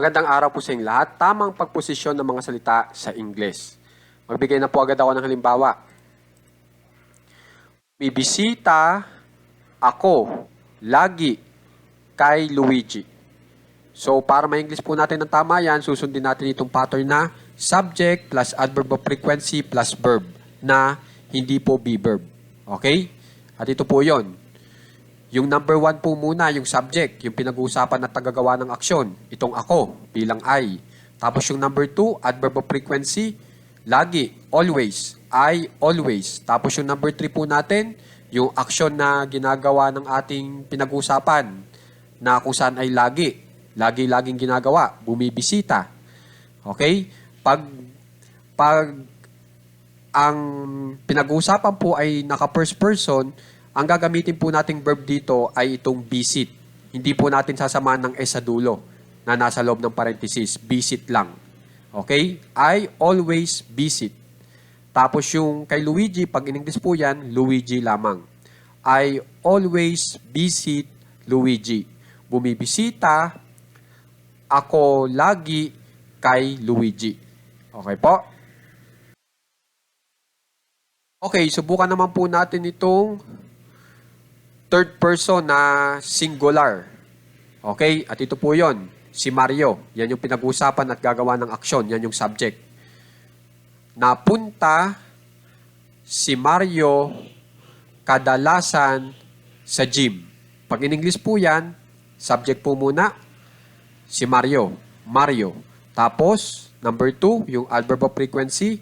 Magandang araw po sa inyong lahat. Tamang pagposisyon ng mga salita sa Ingles. Magbigay na po agad ako ng halimbawa. Bibisita ako lagi kay Luigi. So, para ma-English po natin ng tama yan, susundin natin itong pattern na subject plus adverb of frequency plus verb na hindi po be verb. Okay? At ito po yon. Yung number one po muna, yung subject, yung pinag-uusapan na tagagawa ng aksyon. Itong ako, bilang I. Tapos yung number two, adverb of frequency, lagi, always, I, always. Tapos yung number three po natin, yung aksyon na ginagawa ng ating pinag-uusapan na kung saan ay lagi. Lagi-laging ginagawa, bumibisita. Okay? Pag, pag ang pinag-uusapan po ay naka first person, ang gagamitin po nating verb dito ay itong visit. Hindi po natin sasamahan ng S sa dulo na nasa loob ng parenthesis. Visit lang. Okay? I always visit. Tapos yung kay Luigi, pag in English po yan, Luigi lamang. I always visit Luigi. Bumibisita ako lagi kay Luigi. Okay po? Okay, subukan naman po natin itong third person na singular. Okay, at ito po yon si Mario. Yan yung pinag-uusapan at gagawa ng aksyon. Yan yung subject. Napunta si Mario kadalasan sa gym. Pag in English po yan, subject po muna, si Mario. Mario. Tapos, number two, yung adverb of frequency.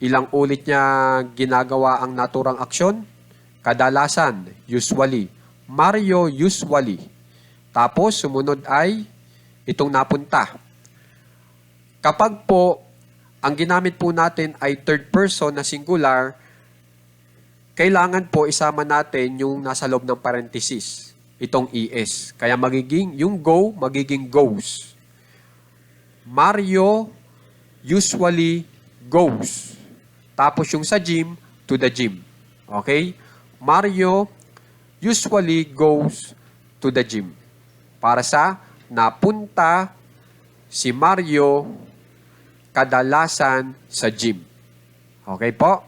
Ilang ulit niya ginagawa ang naturang aksyon? Kadalasan, usually. Mario usually. Tapos, sumunod ay itong napunta. Kapag po, ang ginamit po natin ay third person na singular, kailangan po isama natin yung nasa loob ng parenthesis, itong ES. Kaya magiging, yung go, magiging goes. Mario usually goes. Tapos yung sa gym, to the gym. Okay? Mario usually goes to the gym. Para sa napunta si Mario kadalasan sa gym. Okay po?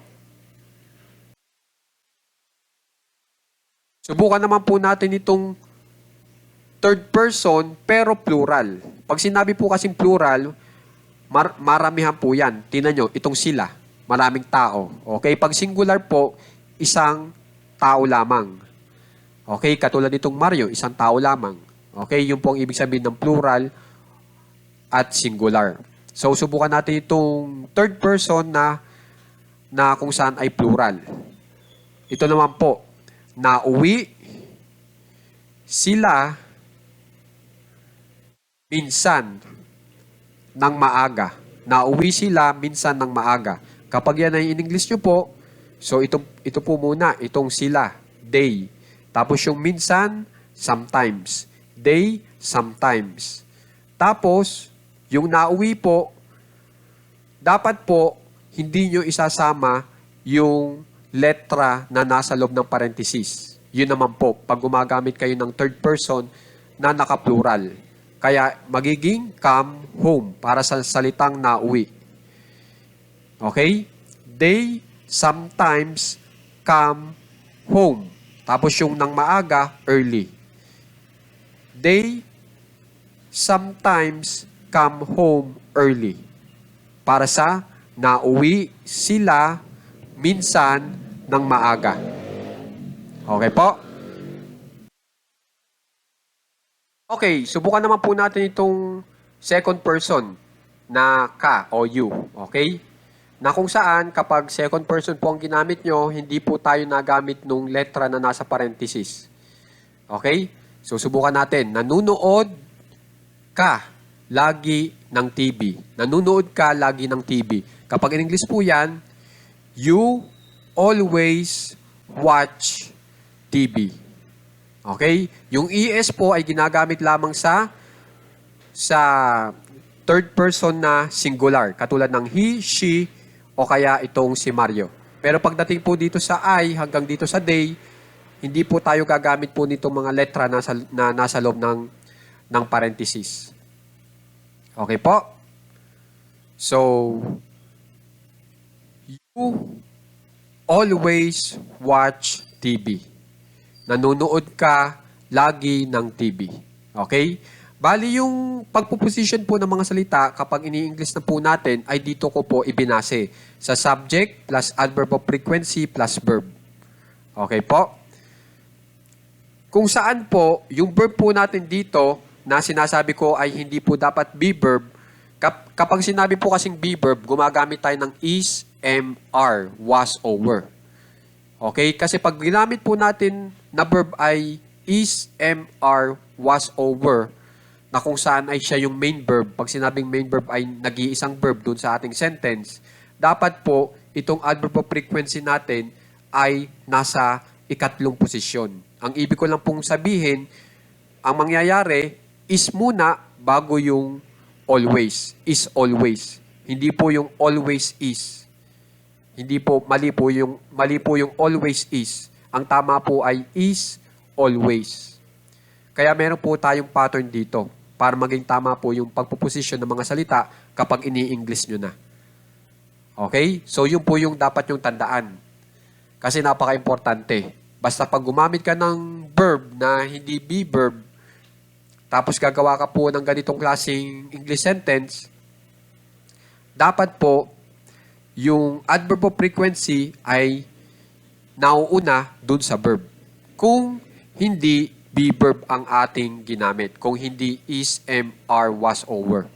Subukan naman po natin itong third person pero plural. Pag sinabi po kasing plural, mar- maramihan po yan. Tingnan nyo, itong sila, maraming tao. Okay? Pag singular po, isang tao lamang. Okay? Katulad nitong Mario, isang tao lamang. Okay? Yung po ang ibig sabihin ng plural at singular. So, subukan natin itong third person na na kung saan ay plural. Ito naman po, nauwi sila minsan ng maaga. Nauwi sila minsan ng maaga. Kapag yan ay in English nyo po, so ito, ito po muna, itong sila, they. Tapos yung minsan, sometimes. They, sometimes. Tapos, yung nauwi po, dapat po, hindi nyo isasama yung letra na nasa loob ng parenthesis. Yun naman po, pag gumagamit kayo ng third person na naka-plural. Kaya magiging come home para sa salitang nauwi. Okay? They sometimes come home. Tapos yung nang maaga, early. They sometimes come home early. Para sa nauwi sila minsan ng maaga. Okay po? Okay, subukan naman po natin itong second person na ka o you. Okay? Na kung saan, kapag second person po ang ginamit nyo, hindi po tayo nagamit nung letra na nasa parenthesis. Okay? So, subukan natin. Nanunood ka lagi ng TV. Nanunood ka lagi ng TV. Kapag in English po yan, you always watch TV. Okay? Yung ES po ay ginagamit lamang sa sa third person na singular, katulad ng he, she, o kaya itong si Mario. Pero pagdating po dito sa I hanggang dito sa they, hindi po tayo gagamit po nitong mga letra na nasa, na nasa loob ng, ng parenthesis. Okay po? So, you always watch TV. Nanonood ka lagi ng TV. Okay? Bali yung pagpuposition po ng mga salita kapag ini-English na po natin ay dito ko po ibinase sa subject plus adverb of frequency plus verb. Okay po? Kung saan po, yung verb po natin dito na sinasabi ko ay hindi po dapat be verb, kap- kapag sinabi po kasing be verb, gumagamit tayo ng is, am, are, was, over. Okay? Kasi pag ginamit po natin na verb ay is, am, are, was, over, na kung saan ay siya yung main verb, pag sinabing main verb ay nag-iisang verb dun sa ating sentence, dapat po itong adverb of frequency natin ay nasa ikatlong posisyon. Ang ibig ko lang pong sabihin, ang mangyayari is muna bago yung always. Is always. Hindi po yung always is. Hindi po mali po yung mali po yung always is. Ang tama po ay is always. Kaya meron po tayong pattern dito para maging tama po yung pagpuposisyon ng mga salita kapag ini-English nyo na. Okay? So yun po yung dapat yung tandaan. Kasi napaka-importante. Basta pag gumamit ka ng verb na hindi be verb, tapos gagawa ka po ng ganitong klaseng English sentence, dapat po yung adverb of frequency ay nauuna dun sa verb. Kung hindi be verb ang ating ginamit. Kung hindi is, am, are, was, over.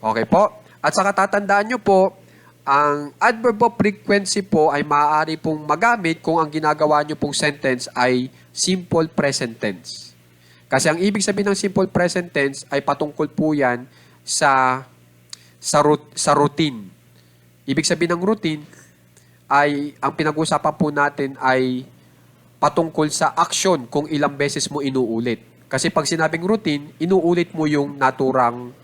Okay po? At saka tatandaan nyo po, ang adverb of frequency po ay maaari pong magamit kung ang ginagawa nyo pong sentence ay simple present tense. Kasi ang ibig sabihin ng simple present tense ay patungkol po yan sa sa, sa routine. Ibig sabihin ng routine ay ang pinag-usapan po natin ay patungkol sa action kung ilang beses mo inuulit. Kasi pag sinabing routine, inuulit mo yung naturang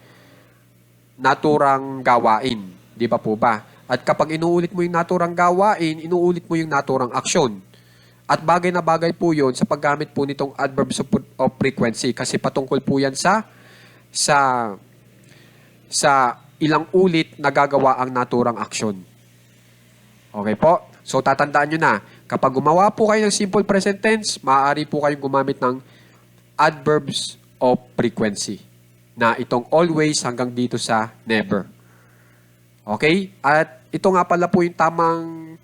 naturang gawain. Di ba po ba? At kapag inuulit mo yung naturang gawain, inuulit mo yung naturang aksyon. At bagay na bagay po yun sa paggamit po nitong adverbs of frequency kasi patungkol po yan sa sa sa ilang ulit nagagawa ang naturang aksyon. Okay po? So tatandaan nyo na, kapag gumawa po kayo ng simple present tense, maaari po kayong gumamit ng adverbs of frequency na itong always hanggang dito sa never. Okay? At ito nga pala po yung tamang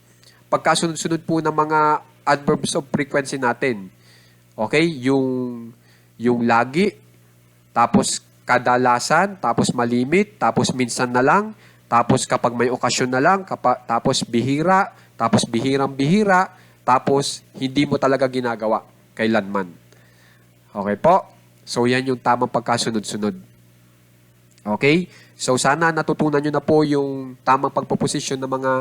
pagkasunod-sunod po ng mga adverbs of frequency natin. Okay? Yung, yung lagi, tapos kadalasan, tapos malimit, tapos minsan na lang, tapos kapag may okasyon na lang, kapa, tapos bihira, tapos bihirang-bihira, tapos hindi mo talaga ginagawa kailanman. Okay po? So yan yung tamang pagkasunod-sunod. Okay? So sana natutunan nyo na po yung tamang pagpoposisyon ng mga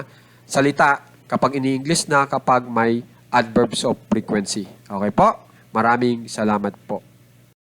salita kapag ini-English na kapag may adverbs of frequency. Okay po? Maraming salamat po.